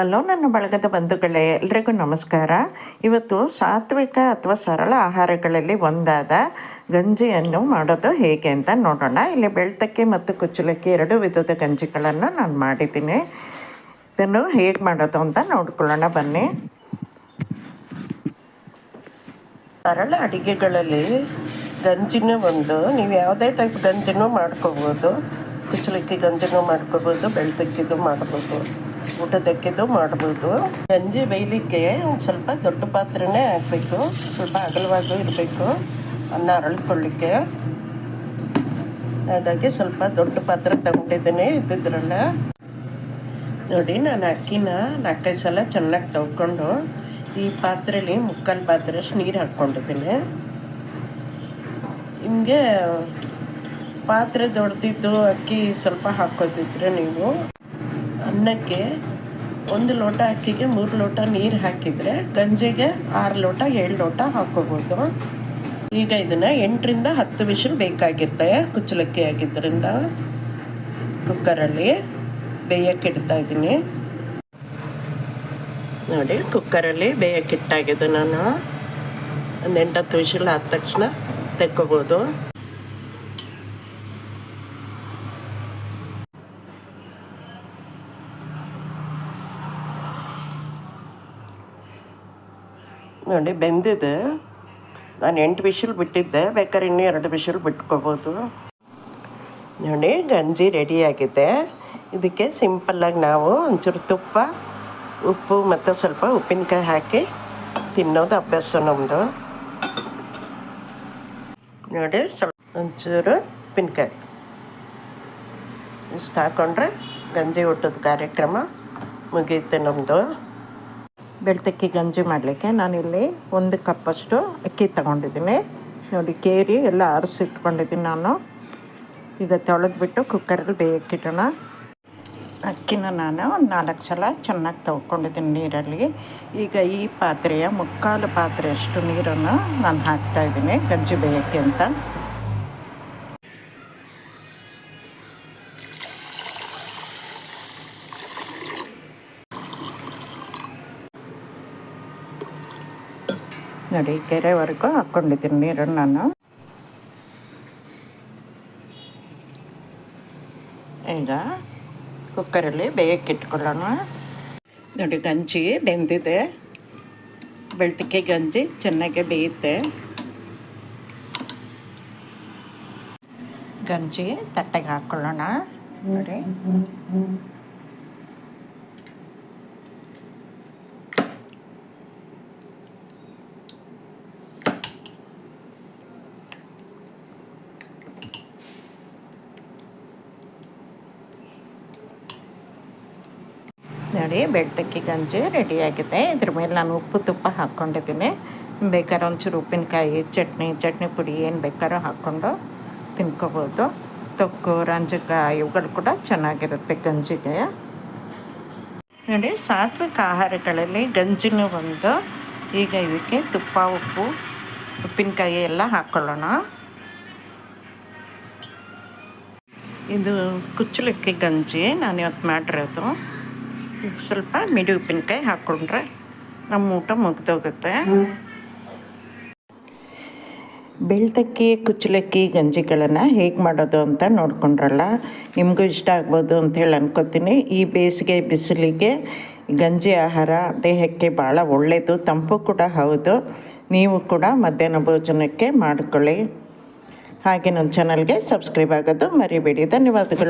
Hello ನನ್ನ ಬಳಗದ ಬಂಧುಗಳೇ, ಎಲ್ರಿಗೂ ನಮಸ್ಕಾರ. ಇವತ್ತು ಸಾತ್ವಿಕ ಅಥವಾ ಸರಳ ಆಹಾರಗಳಲ್ಲಿ ಒಂದಾದ ಗಂಜಿಯನ್ನು ಮಾಡೋದು ಹೇಗೆ ಅಂತ ನೋಡೋಣ. ಇಲ್ಲಿ ಬೆಳ್ತಕ್ಕಿ ಮತ್ತು ಕುಚ್ಚಲಕ್ಕಿ ಎರಡು ವಿಧದ ಗಂಜಿಗಳನ್ನು ನಾನು ಮಾಡಿದ್ದೀನಿ. ಇದನ್ನು ಹೇಗೆ ಮಾಡೋದು ಅಂತ ನೋಡ್ಕೊಳ್ಳೋಣ, ಬನ್ನಿ. ಸರಳ ಅಡಿಗೆಗಳಲ್ಲಿ ಗಂಜಿನೂ ಒಂದು, ನೀವು ಯಾವುದೇ ಟೈಪ್ ಗಂಜಿನೂ ಮಾಡ್ಕೋಬೋದು. ಕುಚ್ಚಲಕ್ಕಿ ಗಂಜಿನೂ ಮಾಡ್ಕೋಬೋದು, ಬೆಳ್ತಕ್ಕಿದು ಮಾಡ್ಬೋದು. ಊಟದಕ್ಕಿದು ಮಾಡ್ಬೋದು. ಗಂಜಿ ಬೇಯಲಿಕ್ಕೆ ಒಂದು ಸ್ವಲ್ಪ ದೊಡ್ಡ ಪಾತ್ರೆನೇ ಹಾಕಬೇಕು. ಸ್ವಲ್ಪ ಅಗಲವಾಗೂ ಇರಬೇಕು. ಅನ್ನ ಅರಳಿಕೊಳ್ಳಿಕ್ಕೆ. ಹಾಗಾಗಿ ಸ್ವಲ್ಪ ದೊಡ್ಡ ಪಾತ್ರೆ ತಗೊಂಡಿದ್ದೀನಿ ಇದ್ದಿದ್ರಲ್ಲ. ನೋಡಿ, ನಾನು ಅಕ್ಕಿನ ನಾಲ್ಕೈದು ಸಲ ಚೆನ್ನಾಗಿ ತೊಗೊಂಡು ಈ ಪಾತ್ರೆಲಿ ಮುಕ್ಕಾಲು ಪಾತ್ರೆಷ್ಟು ನೀರು ಹಾಕ್ಕೊಂಡಿದ್ದೀನಿ. ನಿಮಗೆ ಪಾತ್ರೆ ದೊಡ್ಡದಿದ್ದು ಅಕ್ಕಿ ಸ್ವಲ್ಪ ಹಾಕೋದಿದ್ರೆ ನೀವು. ಅನ್ನಕ್ಕೆ ಒಂದು ಲೋಟ ಅಕ್ಕಿಗೆ ಮೂರು ಲೋಟ ನೀರು ಹಾಕಿದರೆ ಗಂಜಿಗೆ ಆರು ಲೋಟ, ಏಳು ಲೋಟ ಹಾಕೋಬೋದು. ಈಗ ಇದನ್ನು ಎಂಟರಿಂದ ಹತ್ತು ವಿಷಲ್ ಬೇಕಾಗಿರ್ತೆ ಕುಚ್ಚಲಕ್ಕಿ ಆಗಿದ್ದರಿಂದ ಕುಕ್ಕರಲ್ಲಿ ಬೇಯಕ್ಕೆ ಇಡ್ತಾ ಇದ್ದೀನಿ. ನೋಡಿ, ಕುಕ್ಕರಲ್ಲಿ ಬೇಯಕ್ಕೆ ಬೇಯಕ್ಕಿಟ್ಟಾಗಿದೆ ನಾನು. ಒಂದು ಎಂಟತ್ತು ವಿಷಲ್ ಆದ ತಕ್ಷಣ ತೆಕ್ಕೋಬೋದು. ನೋಡಿ, ಬೆಂದಿದೆ. ನಾನು ಎಂಟು ವಿಶಲ್ ಬಿಟ್ಟಿದ್ದೆ. ಬೇಕಾದ್ರೆ ಇನ್ನೂ ಎರಡು ವಿಶಲ್ ಬಿಟ್ಕೋಬೋದು. ನೋಡಿ, ಗಂಜಿ ರೆಡಿಯಾಗಿದೆ ಇದಕ್ಕೆ ಸಿಂಪಲ್ಲಾಗಿ ನಾವು ಒಂಚೂರು ತುಪ್ಪ, ಉಪ್ಪು ಮತ್ತು ಸ್ವಲ್ಪ ಉಪ್ಪಿನಕಾಯಿ ಹಾಕಿ ತಿನ್ನೋದು ಅಭ್ಯಾಸ ನಮ್ಮದು ನೋಡಿ, ಸ್ವಲ್ಪ ಒಂಚೂರು ಉಪ್ಪಿನಕಾಯಿ. ಇಷ್ಟು ಹಾಕ್ಕೊಂಡ್ರೆ ಗಂಜಿ ಊಟದ ಕಾರ್ಯಕ್ರಮ ಮುಗಿಯುತ್ತೆ ನಮ್ಮದು ಬೆಳ್ತಕ್ಕಿ ಗಂಜಿ ಮಾಡಲಿಕ್ಕೆ ನಾನಿಲ್ಲಿ ಒಂದು ಕಪ್ಪಷ್ಟು ಅಕ್ಕಿ ತಗೊಂಡಿದ್ದೀನಿ. ನೋಡಿ, ಕೇರಿ ಎಲ್ಲ ಆರಿಸಿಟ್ಕೊಂಡಿದ್ದೀನಿ ನಾನು. ಈಗ ತೊಳೆದ್ಬಿಟ್ಟು ಕುಕ್ಕರಲ್ಲಿ ಬೇಯಕ್ಕಿಡೋಣ ಅಕ್ಕಿನ ನಾನು ಒಂದು ನಾಲ್ಕು ಸಲ ಚೆನ್ನಾಗಿ ತೊಗೊಂಡಿದ್ದೀನಿ ನೀರಲ್ಲಿ. ಈಗ ಈ ಪಾತ್ರೆಯ ಮುಕ್ಕಾಲು ಪಾತ್ರೆಯಷ್ಟು ನೀರನ್ನು ನಾನು ಹಾಕ್ತಾಯಿದ್ದೀನಿ ಗಂಜಿ ಬೇಯಕ್ಕೆ ಅಂತ. ನೋಡಿ, ಕೆರೆವರೆಗೂ ಹಾಕ್ಕೊಂಡಿದ್ದೀನಿ ನೀರನ್ನು ನಾನು ಈಗ ಕುಕ್ಕರಲ್ಲಿ ಬೇಯಕ್ಕೆ ಇಟ್ಕೊಳ್ಳೋಣ. ನೋಡಿ, ಗಂಜಿ ಬೆಂದಿದೆ. ಬೆಳ್ತಿಕೆ ಗಂಜಿ ಚೆನ್ನಾಗಿ ಬೇಯುತ್ತೆ. ಗಂಜಿ ತಟ್ಟೆಗೆ ಹಾಕ್ಕೊಳ್ಳೋಣ ನೋಡಿ. ನೋಡಿ, ಬೆಳ್ತಕ್ಕಿ ಗಂಜಿ ರೆಡಿಯಾಗಿದೆ ಇದ್ರ ಮೇಲೆ ನಾನು ಉಪ್ಪು ತುಪ್ಪ ಹಾಕ್ಕೊಂಡಿದ್ದೀನಿ. ಬೇಕಾದ್ರೆ ಒಂಚೂರು ಉಪ್ಪಿನಕಾಯಿ, ಚಟ್ನಿ ಚಟ್ನಿ ಪುಡಿ ಏನು ಬೇಕಾದ್ರೂ ಹಾಕ್ಕೊಂಡು ತಿನ್ಕೋಬೋದು. ತೊಕ್ಕು ರಂಜಕ ಇವುಗಳು ಕೂಡ ಚೆನ್ನಾಗಿರುತ್ತೆ ಗಂಜಿಗೆ. ನೋಡಿ, ಸಾತ್ವಿಕ ಆಹಾರಗಳಲ್ಲಿ ಗಂಜಿನೂ ಒಂದು. ಈಗ ಇದಕ್ಕೆ ತುಪ್ಪ, ಉಪ್ಪು, ಉಪ್ಪಿನಕಾಯಿ ಎಲ್ಲ ಹಾಕ್ಕೊಳ್ಳೋಣ ಇದು ಕುಚ್ಚಲಕ್ಕಿ ಗಂಜಿ. ನಾನು ಇವತ್ತು ಮಾಡಿರೋದು. ಸ್ವಲ್ಪ ಮಿಡಿ ಉಪ್ಪಿನಕಾಯಿ ಹಾಕ್ಕೊಂಡ್ರೆ ನಮ್ಮ ಊಟ ಮುಗ್ದೋಗುತ್ತೆ. ಬೆಳ್ತಕ್ಕಿ, ಕುಚ್ಚಲಕ್ಕಿ, ಗಂಜಿಗಳನ್ನು ಹೇಗೆ ಮಾಡೋದು ಅಂತ ನೋಡ್ಕೊಂಡ್ರಲ್ಲ, ನಿಮಗೂ ಇಷ್ಟ ಆಗ್ಬೋದು ಅಂತೇಳಿ ಅನ್ಕೋತೀನಿ. ಈ ಬೇಸಿಗೆ ಬಿಸಿಲಿಗೆ ಗಂಜಿ ಆಹಾರ ದೇಹಕ್ಕೆ ಭಾಳ ಒಳ್ಳೆಯದು ತಂಪು ಕೂಡ ಹೌದು. ನೀವು ಕೂಡ ಮಧ್ಯಾಹ್ನ ಭೋಜನಕ್ಕೆ ಮಾಡಿಕೊಳ್ಳಿ. ಹಾಗೆ ನಮ್ಮ ಚಾನಲ್ಗೆ ಸಬ್ಸ್ಕ್ರೈಬ್ ಆಗೋದು ಮರಿಬೇಡಿ. ಧನ್ಯವಾದಗಳು.